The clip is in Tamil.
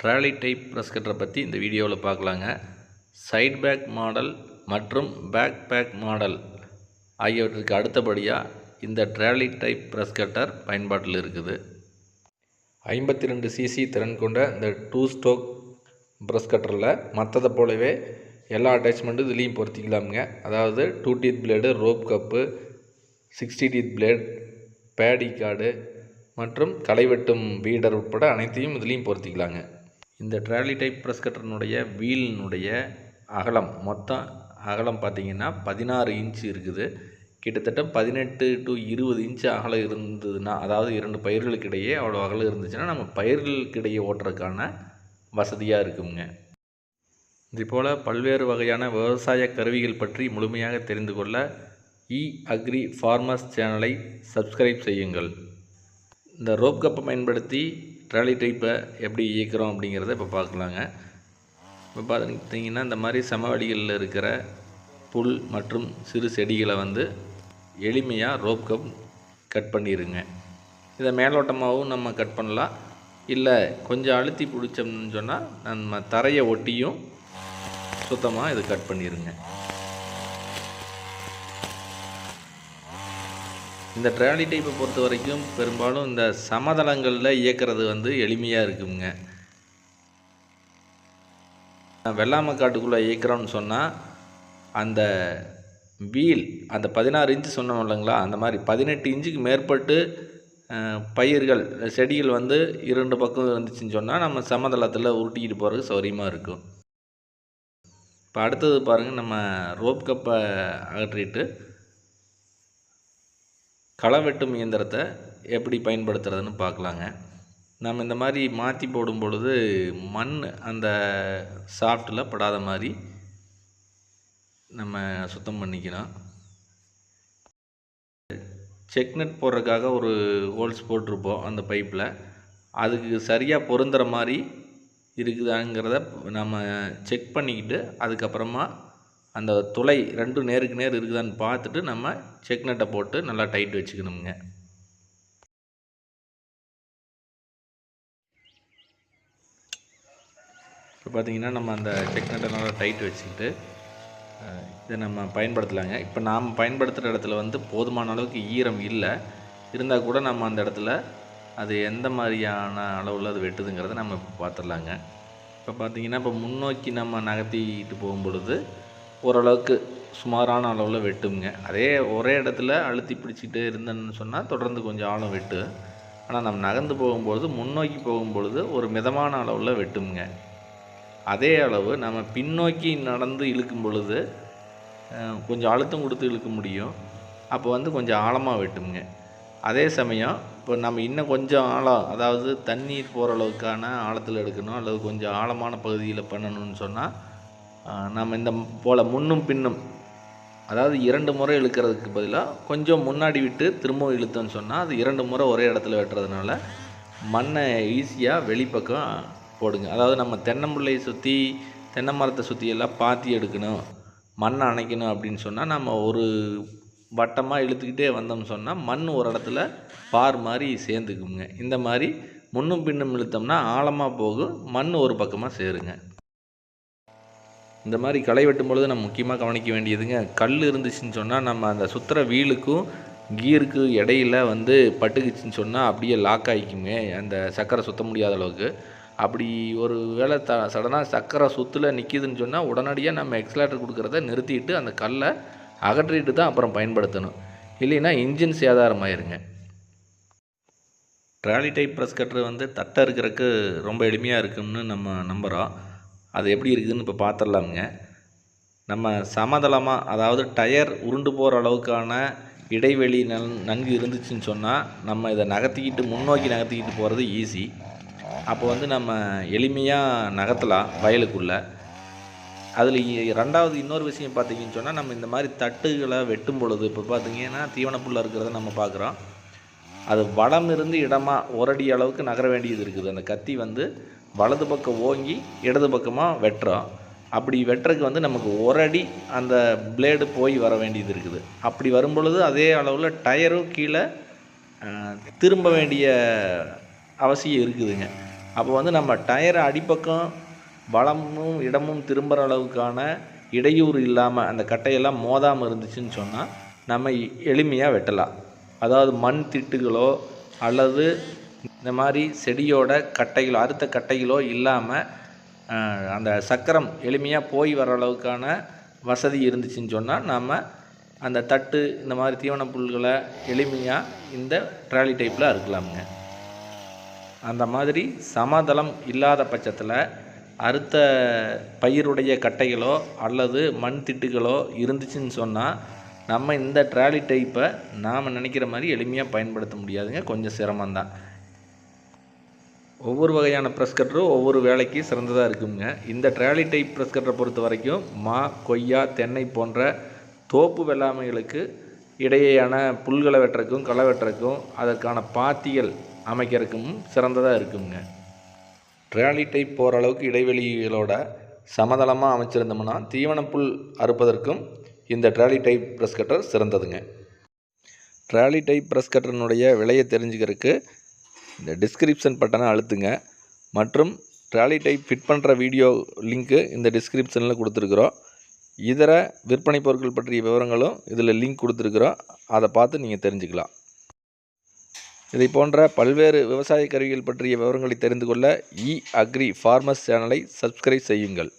ட்ராலி டைப் ப்ரெஸ் கட்டரை பற்றி இந்த வீடியோவில் பார்க்கலாங்க. சைட் பேக் மாடல் மற்றும் பேக் பேக் மாடல் ஆகியவற்றுக்கு அடுத்தபடியாக இந்த ட்ராலி டைப் ப்ரெஸ் கட்டர் பயன்பாட்டில் இருக்குது. ஐம்பத்தி ரெண்டு சிசி திறன் கொண்ட இந்த டூ ஸ்டோக் ப்ரெஸ் கட்டரில் மற்றதை போலவே எல்லா அட்டாச்மெண்ட்டும் இதுலேயும் பொருத்திக்கலாமுங்க. அதாவது two teeth blade rope cup sixty teeth blade paddy guard மற்றும் களைவெட்டும் பீடர் உட்பட அனைத்தையும் இதுலேயும் பொருத்திக்கலாங்க. இந்த ட்ராலி டைப் ப்ரெஸ் கட்டரினுடைய வீலினுடைய அகலம் மொத்தம் அகலம் பார்த்தீங்கன்னா பதினாறு இன்ச்சு இருக்குது. கிட்டத்தட்ட பதினெட்டு டு இருபது இன்ச்சு அகலம் இருந்ததுன்னா அதாவது இரண்டு பயிர்களுக்கு இடையே அவ்வளோ அகலம் இருந்துச்சுன்னா நம்ம பயிர்களுக்கு இடையே ஓட்டுறதுக்கான வசதியாக இருக்குங்க. இதுபோல் பல்வேறு வகையான விவசாய கருவிகள் பற்றி முழுமையாக தெரிந்து கொள்ள இ அக்ரி ஃபார்மர்ஸ் சேனலை சப்ஸ்கிரைப் செய்யுங்கள். இந்த ரோப் கப்பை பயன்படுத்தி ட்ராலி டைப்பை எப்படி இயக்கிறோம் அப்படிங்கிறத இப்போ பார்க்கலாங்க. இப்போ பார்த்துட்டிங்கன்னா இந்த மாதிரி சமவெளிகளில் இருக்கிற புல் மற்றும் சிறு செடிகளை வந்து எளிமையாக ரோப் கப் கட் பண்ணிடுங்க இதை மேலோட்டமாகவும் நம்ம கட் பண்ணலாம். இல்லை கொஞ்சம் அழுத்தி பிடிச்சோம்னு சொன்னால் நம்ம தரையை ஒட்டியும் சுத்தமாக இது கட் பண்ணிடுங்க இந்த ட்ராலி டைப்பை பொறுத்த வரைக்கும் பெரும்பாலும் இந்த சமதளங்களில் இயக்கிறது வந்து எளிமையாக இருக்குங்க. வெள்ளாமை காட்டுக்குள்ளே இயக்கிறோம்னு சொன்னால் அந்த வீல் அந்த பதினாறு இன்ச்சு சொன்னோம் இல்லைங்களா அந்த மாதிரி பதினெட்டு இன்ச்சுக்கு மேற்பட்டு பயிர்கள் செடிகள் வந்து இரண்டு பக்கம் இருந்துச்சுன்னு சொன்னால் நம்ம சமதளத்தில் உருட்டிக்கிட்டு போகிறதுக்கு சௌரியமாக இருக்கும். இப்போ அடுத்தது பாருங்கள் நம்ம ரோப் கப்பை அகற்றிட்டு களை வெட்டும் இயந்திரத்தை எப்படி பயன்படுத்துறதுன்னு பார்க்கலாங்க. நம்ம இந்த மாதிரி மாற்றி போடும் பொழுது மண் அந்த சாஃப்டில் படாத மாதிரி நம்ம சுத்தம் பண்ணிக்கலாம். செக் நட் போடுறதுக்காக ஒரு ஹோல்ஸ் போட்டிருப்போம் அந்த பைப்பில் அதுக்கு சரியாக பொருந்துகிற மாதிரி இருக்குதாங்கிறத நம்ம செக் பண்ணிக்கிட்டு அதுக்கப்புறமா அந்த துளை ரெண்டும் நேருக்கு நேர் இருக்குதான்னு பார்த்துட்டு நம்ம செக் நட்டை போட்டு நல்லா டைட் வச்சுக்கணுங்க இப்போ பார்த்தீங்கன்னா நம்ம அந்த செக் நட்டை நல்லா டைட் வச்சுக்கிட்டு இதை நம்ம பயன்படுத்தலாங்க. இப்போ நாம் பயன்படுத்துகிற இடத்துல வந்து போதுமான அளவுக்கு ஈரம் இல்லை. இருந்தால் கூட நம்ம அந்த இடத்துல அது எந்த மாதிரியான அளவில் அது வெட்டுதுங்கிறத நம்ம இப்போ பார்த்துடலாங்க. இப்போ பார்த்தீங்கன்னா இப்போ முன்னோக்கி நம்ம நகர்த்திட்டு போகும் பொழுது ஓரளவுக்கு சுமாரான அளவில் வெட்டுங்க அதே ஒரே இடத்துல அழுத்தி பிடிச்சிட்டு இருந்தேன்னு சொன்னால் தொடர்ந்து கொஞ்சம் ஆழம் வெட்டு. ஆனால் நம்ம நகர்ந்து போகும்பொழுது முன்னோக்கி போகும்பொழுது ஒரு மிதமான அளவில் வெட்டுங்க அதே அளவு நம்ம பின்னோக்கி நடந்து இழுக்கும் பொழுது கொஞ்சம் அழுத்தம் கொடுத்து இழுக்க முடியும். அப்போ வந்து கொஞ்சம் ஆழமாக வெட்டுங்க அதே சமயம் இப்போ நம்ம இன்னும் கொஞ்சம் ஆழம் அதாவது தண்ணீர் போகிற அளவுக்கான ஆழத்தில் எடுக்கணும் அல்லது கொஞ்சம் ஆழமான பகுதியில் பண்ணணும்னு சொன்னால் நம்ம இந்த போல் முன்னும் பின்னும் அதாவது இரண்டு முறை இழுக்கிறதுக்கு பதிலாக கொஞ்சம் முன்னாடி விட்டு திரும்பவும் இழுத்தோன்னு சொன்னால் அது இரண்டு முறை ஒரே இடத்துல வெட்டுறதுனால மண்ணை ஈஸியாக வெளிப்பக்கம் போடுங்க. அதாவது நம்ம தென்னம்பிள்ளையை சுற்றி தென்னை மரத்தை சுற்றி எல்லாம் பாத்தி எடுக்கணும் மண்ணை அணைக்கணும் அப்படின்னு சொன்னால் நம்ம ஒரு வட்டமாக இழுத்துக்கிட்டே வந்தோம்னு சொன்னால் மண் ஒரு இடத்துல பார் மாதிரி சேர்ந்துக்குங்க. இந்த மாதிரி முன்னும் பின்னும் இழுத்தோம்னா ஆழமாக போகும் மண் ஒரு பக்கமாக சேருங்க. இந்த மாதிரி களை வெட்டும் பொழுது நம்ம முக்கியமாக கவனிக்க வேண்டியதுங்க கல் இருந்துச்சுன்னு சொன்னால் நம்ம அந்த சுற்றுற வீலுக்கும் கீருக்கு இடையில வந்து பட்டுக்குச்சின்னு சொன்னால் அப்படியே லாக் ஆகிக்குங்க அந்த சக்கரை சுற்ற முடியாத அளவுக்கு. அப்படி ஒரு வேளை த சடனாக சக்கரை சுற்றில் நிற்கிதுன்னு சொன்னால் உடனடியாக நம்ம எக்ஸ்லேட்டர் கொடுக்குறத நிறுத்திட்டு அந்த கல்லை அகற்றிட்டு தான் அப்புறம் பயன்படுத்தணும். இல்லைன்னா இன்ஜின் சேதாரமாயிருங்க. ட்ராலி டைப் ப்ரெஸ் கட்டர் வந்து தட்டை இருக்கிறக்கு ரொம்ப எளிமையாக இருக்கும்னு நம்ம நம்புகிறோம் அது எப்படி இருக்குதுன்னு இப்போ பார்த்துடலாமுங்க நம்ம சமதளமாக அதாவது டயர் உருண்டு போகிற அளவுக்கான இடைவெளி நன் நன்கு இருந்துச்சுன்னு சொன்னால் நம்ம இதை நகர்த்திக்கிட்டு முன்னோக்கி நகர்த்திக்கிட்டு போகிறது ஈஸி அப்போ வந்து நம்ம எளிமையாக நகர்த்தலாம் வயலுக்குள்ளே. அதில் ரெண்டாவது இன்னொரு விஷயம் பார்த்தீங்கன்னு சொன்னால் நம்ம இந்த மாதிரி தட்டுகளை வெட்டும் பொழுது இப்போ பார்த்தீங்கன்னா தீவனப்புள்ள இருக்கிறத நம்ம பார்க்குறோம் அது வளம் இருந்து இடமாக ஒரடி அளவுக்கு நகர வேண்டியது இருக்குது. அந்த கத்தி வந்து வலது பக்கம் ஓங்கி இடது பக்கமாக வெட்டுறோம் அப்படி வெட்டுறதுக்கு வந்து நமக்கு ஒரு அடி அந்த பிளேடு போய் வர வேண்டியது இருக்குது. அப்படி வரும் பொழுது அதே அளவில் டயரும் கீழே திரும்ப வேண்டிய அவசியம் இருக்குதுங்க. அப்போ வந்து நம்ம டயரை அடிப்பக்கம் வளமும் இடமும் திரும்புகிற அளவுக்கான இடையூறு இல்லாமல் அந்த கட்டையெல்லாம் மோதாமல் இருந்துச்சுன்னு சொன்னால் நம்ம எளிமையாக வெட்டலாம். அதாவது மண் திட்டுகளோ அல்லது இந்த மாதிரி செடியோட கட்டைகளோ அறுத்த கட்டைகளோ இல்லாமல் அந்த சக்கரம் எளிமையாக போய் வர அளவுக்கான வசதி இருந்துச்சுன்னு சொன்னால் நாம் அந்த தட்டு இந்த மாதிரி தீவன புல்களை எளிமையாக இந்த ட்ராலி டைப்பில் அறுக்கலாமுங்க. அந்த மாதிரி சமதளம் இல்லாத பட்சத்தில் அறுத்த பயிருடைய கட்டைகளோ அல்லது மண் திட்டுகளோ இருந்துச்சுன்னு சொன்னால் நம்ம இந்த ட்ராலி டைப்பை நாம் நினைக்கிற மாதிரி எளிமையாக பயன்படுத்த முடியாதுங்க. கொஞ்சம் சிரமம்தான். ஒவ்வொரு வகையான ப்ரெஸ் கட்டரும் ஒவ்வொரு வேலைக்கு சிறந்ததாக இருக்குங்க. இந்த ட்ராலி டைப் ப்ரெஸ் கட்டரை பொறுத்த வரைக்கும் மா கொய்யா தென்னை போன்ற தோப்பு வெள்ளாமைகளுக்கு இடையேயான புல்களை வெட்டுறக்கும் களை வெட்டுறக்கும் அதற்கான பாத்திகள் அமைக்கிறதுக்கும் சிறந்ததாக இருக்குங்க. ட்ராலி டைப் போகிற அளவுக்கு இடைவெளிகளோட சமதளமாக அமைச்சிருந்தோம்னா தீவனப்புல் புல் அறுப்பதற்கும் இந்த ட்ராலி டைப் ப்ரெஸ் கட்டர் சிறந்ததுங்க. ட்ராலி டைப் ப்ரெஸ் கட்டரனுடைய விலையை தெரிஞ்சுக்கிறதுக்கு இந்த டிஸ்கிரிப்ஷன் பட்டனை அழுத்துங்க. மற்றும் ட்ராலி டைப் ஃபிட் பண்ணுற வீடியோ லிங்க்கு இந்த டிஸ்கிரிப்ஷனில் கொடுத்துருக்குறோம். இதர விற்பனை பொருட்கள் பற்றிய விவரங்களும் இதில் லிங்க் கொடுத்துருக்குறோம். அதை பார்த்து நீங்கள் தெரிஞ்சுக்கலாம். இதை போன்ற பல்வேறு விவசாய கருவிகள் பற்றிய விவரங்களை தெரிந்து கொள்ள இ அக்ரி ஃபார்மர்ஸ் சேனலை சப்ஸ்கிரைப் செய்யுங்கள்.